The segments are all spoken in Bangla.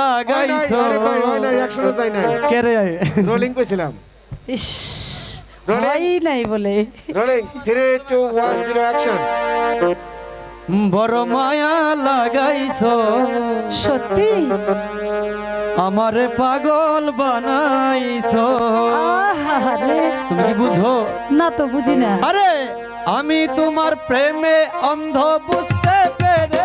লাগাইছো। রোলিং কইছিলাম। বড় মায়া লাগাইছো। সত্যি? আমার পাগল বানাইছো। তুমি বুঝো? না তো বুঝি না। আরে আমি তোমার প্রেমে অন্ধ বুঝতে পেরে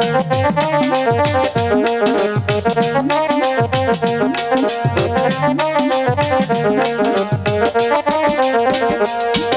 Thank you.